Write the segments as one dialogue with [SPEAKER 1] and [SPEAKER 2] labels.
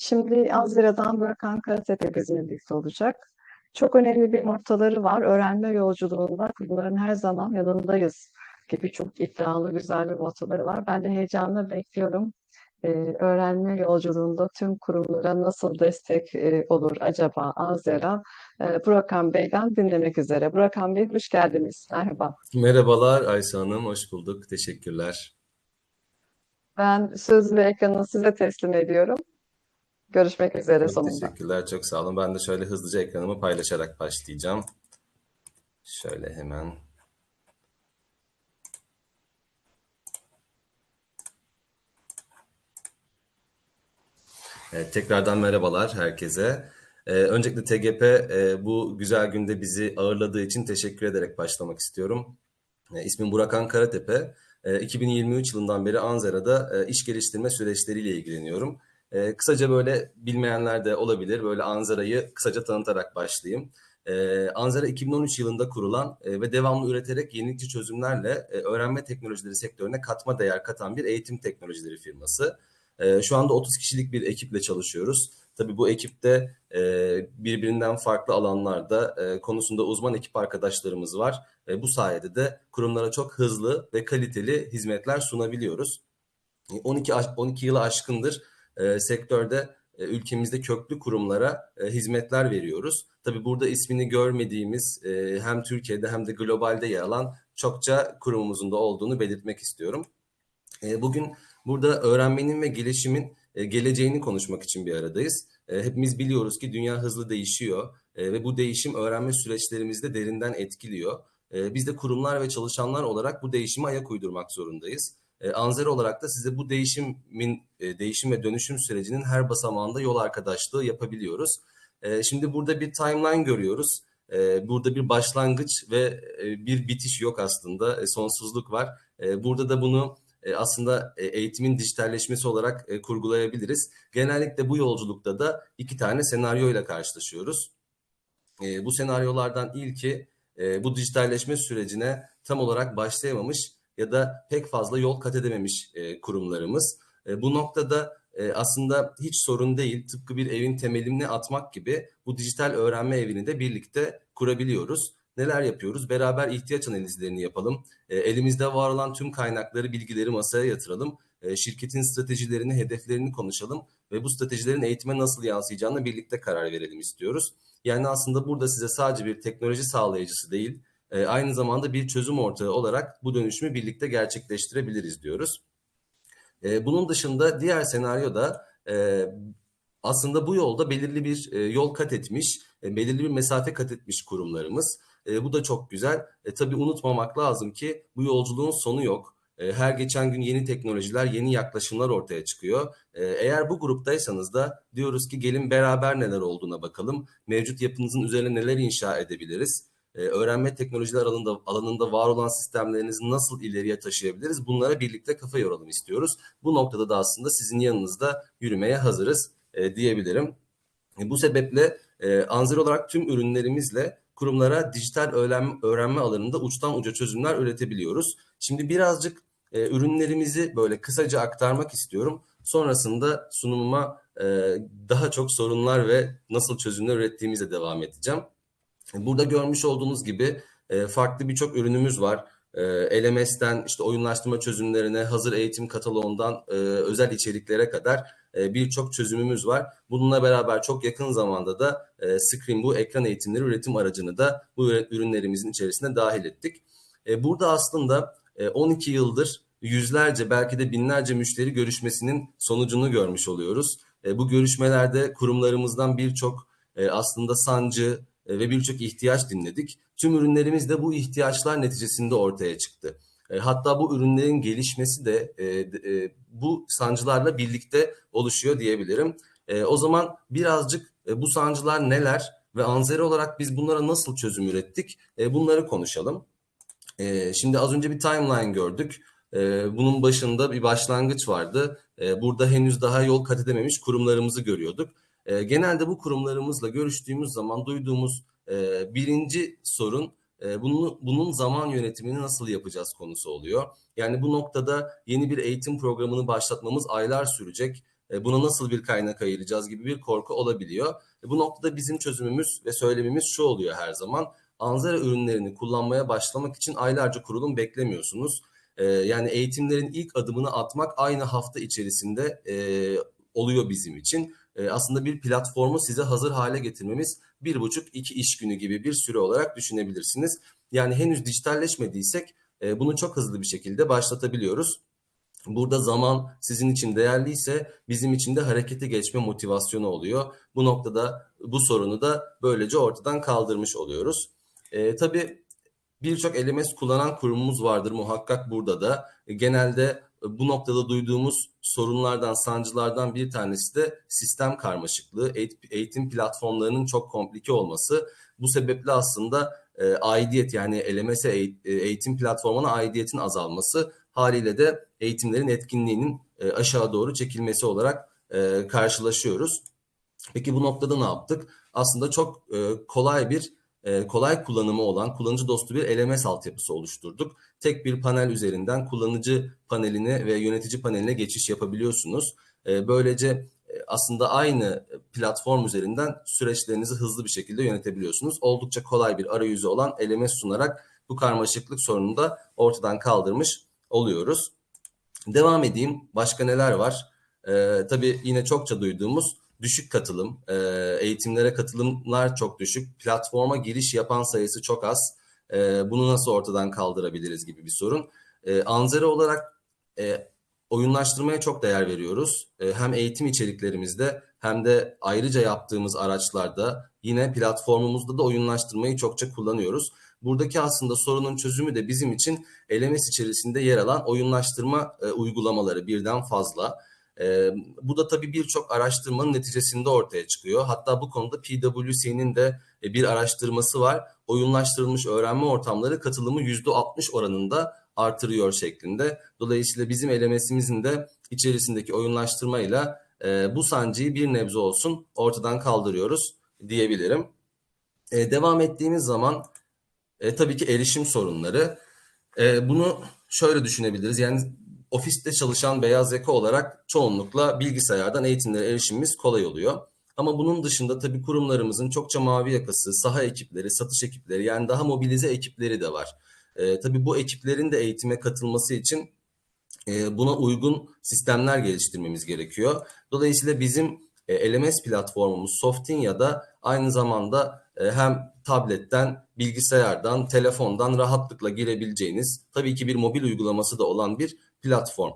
[SPEAKER 1] Şimdi Azra'dan Bırakan Karatepe bizimle birlikte olacak. Çok önemli bir noktaları var. Öğrenme yolculuğunda kızların her zaman yanındayız gibi çok iddialı güzel bir noktaları var. Ben de heyecanla bekliyorum. Ee, öğrenme yolculuğunda tüm kurumlara nasıl destek e, olur acaba Azra? Ee, Burakan Bey'den dinlemek üzere. Burakan Bey hoş geldiniz. Merhaba.
[SPEAKER 2] Merhabalar Ayşe Hanım, hoş bulduk. Teşekkürler.
[SPEAKER 1] Ben söz ve ekranı size teslim ediyorum. Görüşmek üzere
[SPEAKER 2] Çok
[SPEAKER 1] sonunda.
[SPEAKER 2] teşekkürler, çok sağ olun. Ben de şöyle hızlıca ekranımı paylaşarak başlayacağım. Şöyle hemen. Evet, tekrardan merhabalar herkese. Ee, öncelikle TGP e, bu güzel günde bizi ağırladığı için teşekkür ederek başlamak istiyorum. E, ismim Burakan Karatepe. E, 2023 yılından beri Anzera'da e, iş geliştirme süreçleriyle ilgileniyorum. E, kısaca böyle bilmeyenler de olabilir. Böyle Anzera'yı kısaca tanıtarak başlayayım. E, Anzera 2013 yılında kurulan e, ve devamlı üreterek yenilikçi çözümlerle e, öğrenme teknolojileri sektörüne katma değer katan bir eğitim teknolojileri firması. E, şu anda 30 kişilik bir ekiple çalışıyoruz. Tabii bu ekipte e, birbirinden farklı alanlarda e, konusunda uzman ekip arkadaşlarımız var. E, bu sayede de kurumlara çok hızlı ve kaliteli hizmetler sunabiliyoruz. E, 12 aş- 12 yılı aşkındır e, sektörde e, ülkemizde köklü kurumlara e, hizmetler veriyoruz. Tabii burada ismini görmediğimiz e, hem Türkiye'de hem de globalde yer alan çokça kurumumuzun da olduğunu belirtmek istiyorum. E, Bugün burada öğrenmenin ve gelişimin e, geleceğini konuşmak için bir aradayız. E, Hepimiz biliyoruz ki dünya hızlı değişiyor e, ve bu değişim öğrenme süreçlerimizi de derinden etkiliyor. E, Biz de kurumlar ve çalışanlar olarak bu değişime ayak uydurmak zorundayız. E, Anzera olarak da size bu değişimin, e, değişim ve dönüşüm sürecinin her basamağında yol arkadaşlığı yapabiliyoruz. E, Şimdi burada bir timeline görüyoruz. E, Burada bir başlangıç ve bir bitiş yok aslında. Sonsuzluk var. Burada da bunu aslında eğitimin dijitalleşmesi olarak kurgulayabiliriz. Genellikle bu yolculukta da iki tane senaryoyla karşılaşıyoruz. E, bu senaryolardan ilki bu dijitalleşme sürecine tam olarak başlayamamış ya da pek fazla yol kat edememiş e, kurumlarımız. E, bu noktada e, aslında hiç sorun değil. Tıpkı bir evin temelini atmak gibi bu dijital öğrenme evini de birlikte kurabiliyoruz. Neler yapıyoruz? Beraber ihtiyaç analizlerini yapalım. E, elimizde var olan tüm kaynakları, bilgileri masaya yatıralım. E, şirketin stratejilerini, hedeflerini konuşalım ve bu stratejilerin eğitime nasıl yansıyacağına birlikte karar verelim istiyoruz. Yani aslında burada size sadece bir teknoloji sağlayıcısı değil, e, aynı zamanda bir çözüm ortağı olarak bu dönüşümü birlikte gerçekleştirebiliriz diyoruz. E, bunun dışında diğer senaryoda e, aslında bu yolda belirli bir e, yol kat etmiş, e, belirli bir mesafe kat etmiş kurumlarımız. E, bu da çok güzel. E, tabii unutmamak lazım ki bu yolculuğun sonu yok. E, her geçen gün yeni teknolojiler, yeni yaklaşımlar ortaya çıkıyor. E, eğer bu gruptaysanız da diyoruz ki gelin beraber neler olduğuna bakalım. Mevcut yapınızın üzerine neler inşa edebiliriz? E, öğrenme teknolojiler alanında, alanında var olan sistemlerinizi nasıl ileriye taşıyabiliriz? Bunlara birlikte kafa yoralım istiyoruz. Bu noktada da aslında sizin yanınızda yürümeye hazırız e, diyebilirim. E, Bu sebeple e, Anzer olarak tüm ürünlerimizle kurumlara dijital öğrenme, öğrenme alanında uçtan uca çözümler üretebiliyoruz. Şimdi birazcık e, ürünlerimizi böyle kısaca aktarmak istiyorum. Sonrasında sunumuma e, daha çok sorunlar ve nasıl çözümler ürettiğimize devam edeceğim. Burada görmüş olduğunuz gibi e, farklı birçok ürünümüz var. E, LMS'ten işte oyunlaştırma çözümlerine, hazır eğitim kataloğundan e, özel içeriklere kadar birçok çözümümüz var. Bununla beraber çok yakın zamanda da Screen bu ekran eğitimleri üretim aracını da bu ürünlerimizin içerisine dahil ettik. Burada aslında e, 12 yıldır yüzlerce belki de binlerce müşteri görüşmesinin sonucunu görmüş oluyoruz. Bu görüşmelerde kurumlarımızdan birçok aslında sancı ve birçok ihtiyaç dinledik. Tüm ürünlerimiz de bu ihtiyaçlar neticesinde ortaya çıktı. E, Hatta bu ürünlerin gelişmesi de e, e, bu sancılarla birlikte oluşuyor diyebilirim. E, O zaman birazcık e, bu sancılar neler ve Anzeri olarak biz bunlara nasıl çözüm ürettik? E, Bunları konuşalım. E, Şimdi az önce bir timeline gördük. E, Bunun başında bir başlangıç vardı. E, Burada henüz daha yol kat edememiş kurumlarımızı görüyorduk. E, Genelde bu kurumlarımızla görüştüğümüz zaman duyduğumuz e, birinci sorun e, bunun, bunun zaman yönetimini nasıl yapacağız konusu oluyor. Yani bu noktada yeni bir eğitim programını başlatmamız aylar sürecek. E, buna nasıl bir kaynak ayıracağız gibi bir korku olabiliyor. E, bu noktada bizim çözümümüz ve söylemimiz şu oluyor her zaman. Anzara ürünlerini kullanmaya başlamak için aylarca kurulum beklemiyorsunuz. E, yani eğitimlerin ilk adımını atmak aynı hafta içerisinde e, oluyor bizim için. E, aslında bir platformu size hazır hale getirmemiz bir buçuk iki iş günü gibi bir süre olarak düşünebilirsiniz. Yani henüz dijitalleşmediysek e, bunu çok hızlı bir şekilde başlatabiliyoruz. Burada zaman sizin için değerliyse bizim için de harekete geçme motivasyonu oluyor. Bu noktada bu sorunu da böylece ortadan kaldırmış oluyoruz. E, tabii birçok LMS kullanan kurumumuz vardır muhakkak burada da. E, genelde bu noktada duyduğumuz sorunlardan, sancılardan bir tanesi de sistem karmaşıklığı, eğitim platformlarının çok komplike olması. Bu sebeple aslında e, aidiyet yani LMS eğitim platformuna aidiyetin azalması haliyle de eğitimlerin etkinliğinin e, aşağı doğru çekilmesi olarak e, karşılaşıyoruz. Peki bu noktada ne yaptık? Aslında çok kolay bir kolay kullanımı olan kullanıcı dostu bir LMS altyapısı oluşturduk. Tek bir panel üzerinden kullanıcı paneline ve yönetici paneline geçiş yapabiliyorsunuz. Böylece aslında aynı platform üzerinden süreçlerinizi hızlı bir şekilde yönetebiliyorsunuz. Oldukça kolay bir arayüzü olan LMS sunarak bu karmaşıklık sorununu da ortadan kaldırmış oluyoruz. Devam edeyim. Başka neler var? Ee, tabii yine çokça duyduğumuz düşük katılım, e, eğitimlere katılımlar çok düşük, platforma giriş yapan sayısı çok az. E, bunu nasıl ortadan kaldırabiliriz gibi bir sorun. E, Anzera olarak e, oyunlaştırmaya çok değer veriyoruz. E, hem eğitim içeriklerimizde hem de ayrıca yaptığımız araçlarda yine platformumuzda da oyunlaştırmayı çokça kullanıyoruz. Buradaki aslında sorunun çözümü de bizim için LMS içerisinde yer alan oyunlaştırma e, uygulamaları birden fazla. E, bu da tabii birçok araştırmanın neticesinde ortaya çıkıyor. Hatta bu konuda PwC'nin de e, bir araştırması var. Oyunlaştırılmış öğrenme ortamları katılımı %60 oranında artırıyor şeklinde. Dolayısıyla bizim LMS'imizin de içerisindeki oyunlaştırmayla e, bu sancıyı bir nebze olsun ortadan kaldırıyoruz diyebilirim. E, devam ettiğimiz zaman e, tabii ki erişim sorunları. E, bunu şöyle düşünebiliriz. Yani ofiste çalışan beyaz yaka olarak çoğunlukla bilgisayardan eğitimlere erişimimiz kolay oluyor. Ama bunun dışında tabii kurumlarımızın çokça mavi yakası, saha ekipleri, satış ekipleri yani daha mobilize ekipleri de var. E, tabii bu ekiplerin de eğitime katılması için e, buna uygun sistemler geliştirmemiz gerekiyor. Dolayısıyla bizim e, LMS platformumuz Softinya'da aynı zamanda e, hem tabletten, bilgisayardan, telefondan rahatlıkla girebileceğiniz tabii ki bir mobil uygulaması da olan bir platform.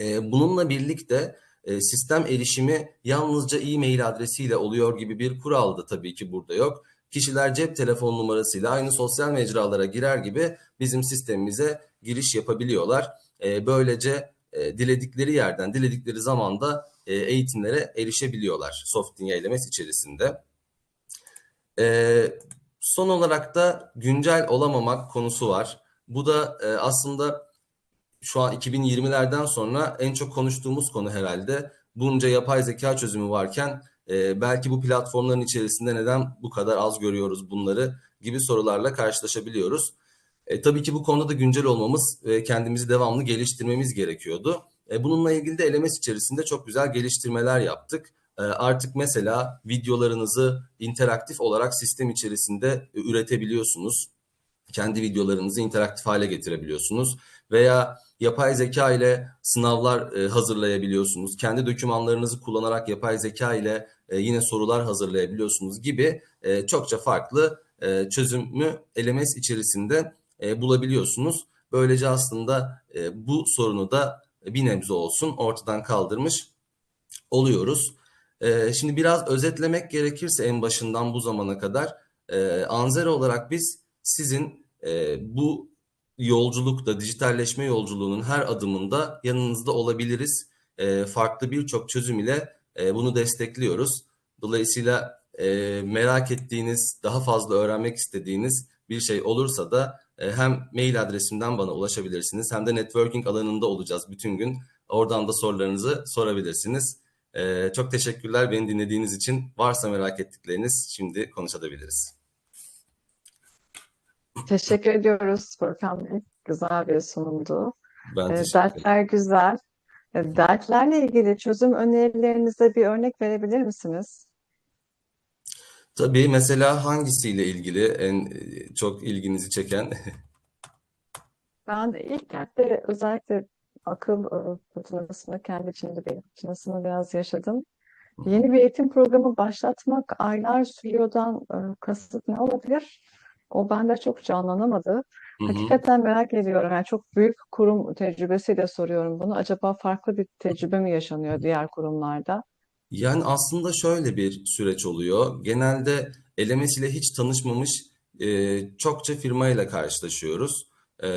[SPEAKER 2] E, bununla birlikte e, sistem erişimi yalnızca e-mail adresiyle oluyor gibi bir kural da tabii ki burada yok. Kişiler cep telefon numarasıyla aynı sosyal mecralara girer gibi bizim sistemimize giriş yapabiliyorlar. Böylece diledikleri yerden, diledikleri zamanda eğitimlere erişebiliyorlar Softinya LMS içerisinde. E, son olarak da güncel olamamak konusu var. Bu da e, aslında şu an 2020'lerden sonra en çok konuştuğumuz konu herhalde. Bunca yapay zeka çözümü varken e, belki bu platformların içerisinde neden bu kadar az görüyoruz bunları gibi sorularla karşılaşabiliyoruz. E, tabii ki bu konuda da güncel olmamız ve kendimizi devamlı geliştirmemiz gerekiyordu. E, bununla ilgili de LMS içerisinde çok güzel geliştirmeler yaptık. Ee, artık mesela videolarınızı interaktif olarak sistem içerisinde e, üretebiliyorsunuz. Kendi videolarınızı interaktif hale getirebiliyorsunuz veya yapay zeka ile sınavlar e, hazırlayabiliyorsunuz. Kendi dokümanlarınızı kullanarak yapay zeka ile e, yine sorular hazırlayabiliyorsunuz gibi çokça farklı çözümü LMS içerisinde bulabiliyorsunuz. Böylece aslında bu sorunu da bir nebze olsun ortadan kaldırmış oluyoruz. Şimdi biraz özetlemek gerekirse en başından bu zamana kadar e, Anzera olarak biz sizin e, bu yolculukta, dijitalleşme yolculuğunun her adımında yanınızda olabiliriz. E, farklı birçok çözüm ile e, bunu destekliyoruz. Dolayısıyla e, merak ettiğiniz, daha fazla öğrenmek istediğiniz bir şey olursa da e, hem mail adresimden bana ulaşabilirsiniz hem de networking alanında olacağız bütün gün. Oradan da sorularınızı sorabilirsiniz. Ee, çok teşekkürler beni dinlediğiniz için. Varsa merak ettikleriniz şimdi konuşabiliriz.
[SPEAKER 1] Teşekkür ediyoruz Furkan Bey. Güzel bir sunumdu.
[SPEAKER 2] Ben
[SPEAKER 1] Ee,
[SPEAKER 2] teşekkür ederim.
[SPEAKER 1] dersler güzel. E, Dertlerle ilgili çözüm önerilerinize bir örnek verebilir misiniz?
[SPEAKER 2] Tabii mesela hangisiyle ilgili en e, çok ilginizi çeken?
[SPEAKER 1] Ben ilk dertte özellikle akıl e, fırtınasını, kendi içimde bir fırtınasını biraz yaşadım. Yeni bir eğitim programı başlatmak aylar sürüyordan e, kasıt ne olabilir? O bende çok canlanamadı.
[SPEAKER 2] Hı hı.
[SPEAKER 1] Hakikaten merak ediyorum. Yani çok büyük kurum tecrübesiyle soruyorum bunu. Acaba farklı bir tecrübe mi yaşanıyor diğer kurumlarda?
[SPEAKER 2] Yani aslında şöyle bir süreç oluyor. Genelde elemesiyle hiç tanışmamış e, çokça firmayla karşılaşıyoruz. E,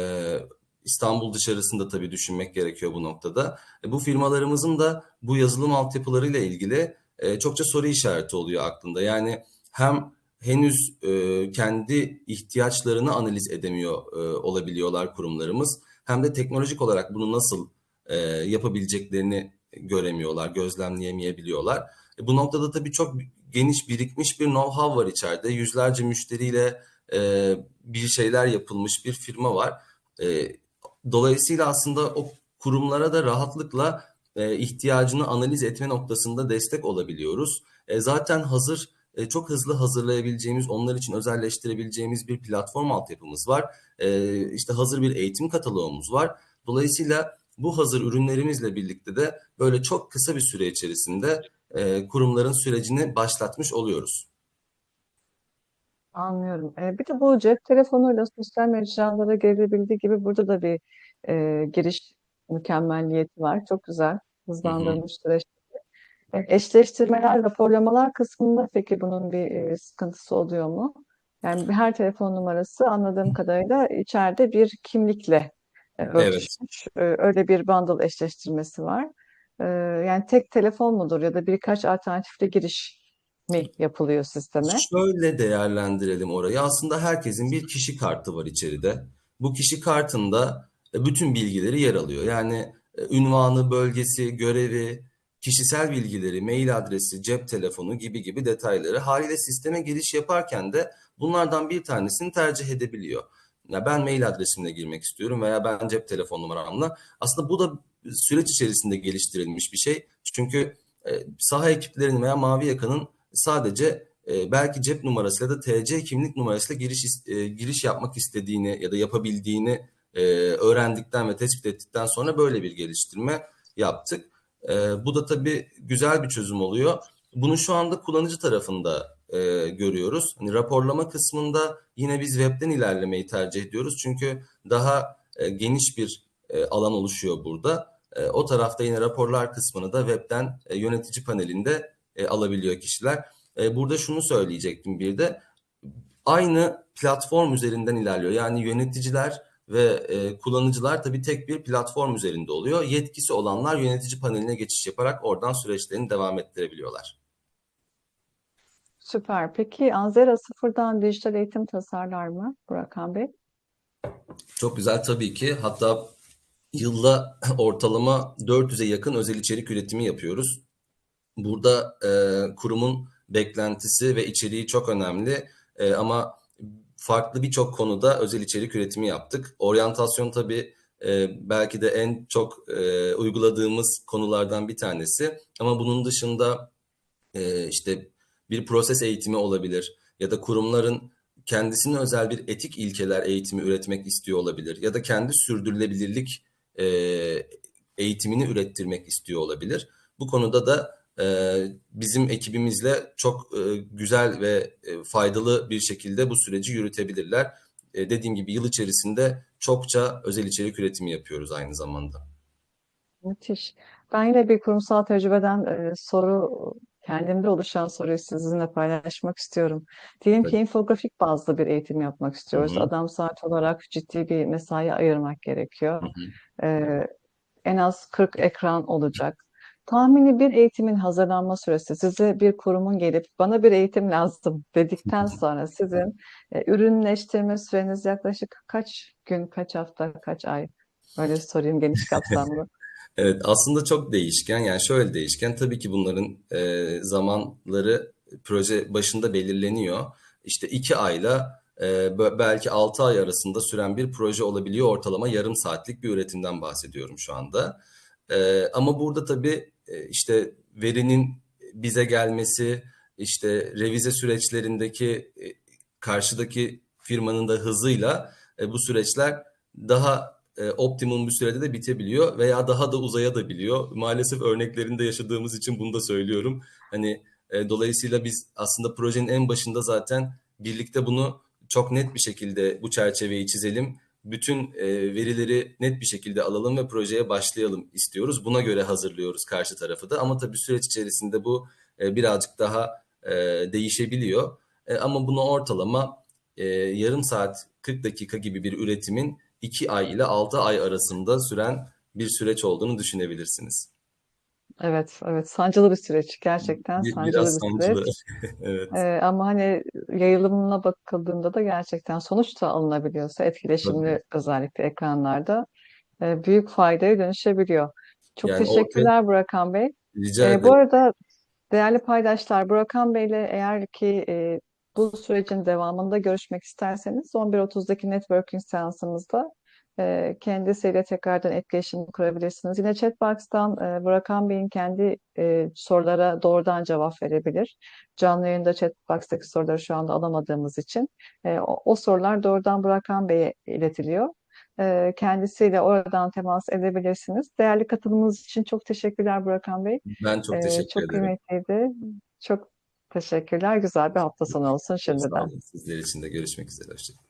[SPEAKER 2] İstanbul dışarısında tabii düşünmek gerekiyor bu noktada. E, bu firmalarımızın da bu yazılım altyapılarıyla ilgili e, çokça soru işareti oluyor aklında. Yani hem henüz e, kendi ihtiyaçlarını analiz edemiyor e, olabiliyorlar kurumlarımız. Hem de teknolojik olarak bunu nasıl e, yapabileceklerini göremiyorlar, gözlemleyemeyebiliyorlar. E, bu noktada tabii çok geniş birikmiş bir know-how var içeride. Yüzlerce müşteriyle e, bir şeyler yapılmış bir firma var. E, dolayısıyla aslında o kurumlara da rahatlıkla e, ihtiyacını analiz etme noktasında destek olabiliyoruz. E, zaten hazır e, çok hızlı hazırlayabileceğimiz, onlar için özelleştirebileceğimiz bir platform altyapımız var. E, işte hazır bir eğitim kataloğumuz var. Dolayısıyla bu hazır ürünlerimizle birlikte de böyle çok kısa bir süre içerisinde e, kurumların sürecini başlatmış oluyoruz.
[SPEAKER 1] Anlıyorum. E, bir de bu cep telefonuyla sosyal mecralara gelebildiği gibi burada da bir e, giriş mükemmelliyeti var. Çok güzel.
[SPEAKER 2] Hı hı.
[SPEAKER 1] Hızlandırmış süreç. Eşleştirmeler, raporlamalar kısmında peki bunun bir e, sıkıntısı oluyor mu? Yani her telefon numarası anladığım kadarıyla içeride bir kimlikle e,
[SPEAKER 2] Evet.
[SPEAKER 1] örtüşmüş. E, öyle bir bundle eşleştirmesi var. E, yani tek telefon mudur ya da birkaç alternatifle giriş mi yapılıyor sisteme?
[SPEAKER 2] Şöyle değerlendirelim orayı. Aslında herkesin bir kişi kartı var içeride. Bu kişi kartında bütün bilgileri yer alıyor. Yani ünvanı, bölgesi, görevi, kişisel bilgileri, mail adresi, cep telefonu gibi gibi detayları haliyle sisteme giriş yaparken de bunlardan bir tanesini tercih edebiliyor. Ya ben mail adresimle girmek istiyorum veya ben cep telefon numaramla. Aslında bu da süreç içerisinde geliştirilmiş bir şey. Çünkü e, saha ekiplerinin veya Mavi Yaka'nın sadece e, belki cep numarasıyla da TC kimlik numarasıyla giriş e, giriş yapmak istediğini ya da yapabildiğini e, öğrendikten ve tespit ettikten sonra böyle bir geliştirme yaptık. E, bu da tabii güzel bir çözüm oluyor. Bunu şu anda kullanıcı tarafında e, görüyoruz. Hani raporlama kısmında yine biz webten ilerlemeyi tercih ediyoruz. Çünkü daha e, geniş bir e, alan oluşuyor burada. E, o tarafta yine raporlar kısmını da webten e, yönetici panelinde e, alabiliyor kişiler. E, burada şunu söyleyecektim bir de aynı platform üzerinden ilerliyor. Yani yöneticiler ve e, kullanıcılar tabii tek bir platform üzerinde oluyor. Yetkisi olanlar yönetici paneline geçiş yaparak oradan süreçlerini devam ettirebiliyorlar.
[SPEAKER 1] Süper. Peki Anzera sıfırdan dijital eğitim tasarlar mı Burakan Bey?
[SPEAKER 2] Çok güzel tabii ki. Hatta yılda ortalama 400'e yakın özel içerik üretimi yapıyoruz. Burada e, kurumun beklentisi ve içeriği çok önemli. E, ama farklı birçok konuda özel içerik üretimi yaptık. Oryantasyon tabii e, belki de en çok e, uyguladığımız konulardan bir tanesi. Ama bunun dışında e, işte bir proses eğitimi olabilir ya da kurumların kendisine özel bir etik ilkeler eğitimi üretmek istiyor olabilir ya da kendi sürdürülebilirlik e, eğitimini ürettirmek istiyor olabilir. Bu konuda da e, bizim ekibimizle çok e, güzel ve e, faydalı bir şekilde bu süreci yürütebilirler. E, dediğim gibi yıl içerisinde çokça özel içerik üretimi yapıyoruz aynı zamanda.
[SPEAKER 1] Müthiş. Ben yine bir kurumsal tecrübeden e, soru, kendimde oluşan soruyu sizinle paylaşmak istiyorum. Diyelim ki infografik bazlı bir eğitim yapmak istiyoruz.
[SPEAKER 2] hı,
[SPEAKER 1] Adam saat olarak ciddi bir mesai ayırmak gerekiyor.
[SPEAKER 2] hı hı.
[SPEAKER 1] E, en az 40 ekran olacak. Tahmini bir eğitimin hazırlanma süresi, size bir kurumun gelip bana bir eğitim lazım dedikten sonra sizin e, ürünleştirme süreniz yaklaşık kaç gün, kaç hafta, kaç ay? Böyle sorayım geniş kapsamlı.
[SPEAKER 2] Evet, aslında çok değişken. Yani şöyle değişken. Tabii ki bunların e, zamanları proje başında belirleniyor. İşte iki ayla e, belki altı ay arasında süren bir proje olabiliyor. Ortalama yarım saatlik bir üretimden bahsediyorum şu anda. Ee, ama burada tabii e, işte verinin bize gelmesi, işte revize süreçlerindeki e, karşıdaki firmanın da hızıyla e, bu süreçler daha e, optimum bir sürede de bitebiliyor veya daha da uzayabiliyor. Maalesef örneklerinde yaşadığımız için bunu da söylüyorum. Hani e, dolayısıyla biz aslında projenin en başında zaten birlikte bunu çok net bir şekilde bu çerçeveyi çizelim. Bütün e, verileri net bir şekilde alalım ve projeye başlayalım istiyoruz. Buna göre hazırlıyoruz karşı tarafı da. Ama tabii süreç içerisinde bu e, birazcık daha e, değişebiliyor. E, ama bunu ortalama e, yarım saat 40 dakika gibi bir üretimin 2 ay ile 6 ay arasında süren bir süreç olduğunu düşünebilirsiniz.
[SPEAKER 1] Evet, evet. Sancılı bir süreç. Gerçekten
[SPEAKER 2] Bir,
[SPEAKER 1] sancılı
[SPEAKER 2] biraz
[SPEAKER 1] bir
[SPEAKER 2] sancılı.
[SPEAKER 1] süreç.
[SPEAKER 2] Evet,
[SPEAKER 1] Ee, ama hani yayılımına bakıldığında da gerçekten sonuç da alınabiliyorsa
[SPEAKER 2] tabii.
[SPEAKER 1] etkileşimli özellikle ekranlarda e, büyük faydaya dönüşebiliyor. Çok
[SPEAKER 2] Yani ortaya
[SPEAKER 1] teşekkürler Burakan Bey.
[SPEAKER 2] rica
[SPEAKER 1] Ee, bu
[SPEAKER 2] ederim.
[SPEAKER 1] arada değerli paydaşlar Burakan Bey'le eğer ki e, bu sürecin devamında görüşmek isterseniz 11.30'daki networking seansımızda e, kendisiyle tekrardan etkileşim kurabilirsiniz. Yine chatbox'tan e, Burakan Bey'in kendi e, sorulara doğrudan cevap verebilir. Canlı yayında chatbox'taki soruları şu anda alamadığımız için e, o, o sorular doğrudan Burakan Bey'e iletiliyor. E, kendisiyle oradan temas edebilirsiniz. Değerli katılımınız için çok teşekkürler Burakan Bey.
[SPEAKER 2] Ben çok teşekkür
[SPEAKER 1] çok
[SPEAKER 2] ederim.
[SPEAKER 1] kıymetliydi. Çok teşekkürler. Güzel bir hafta sonu olsun
[SPEAKER 2] Çok sağ
[SPEAKER 1] şimdiden.
[SPEAKER 2] olun. Sizler için de görüşmek üzere. Hoşçakalın.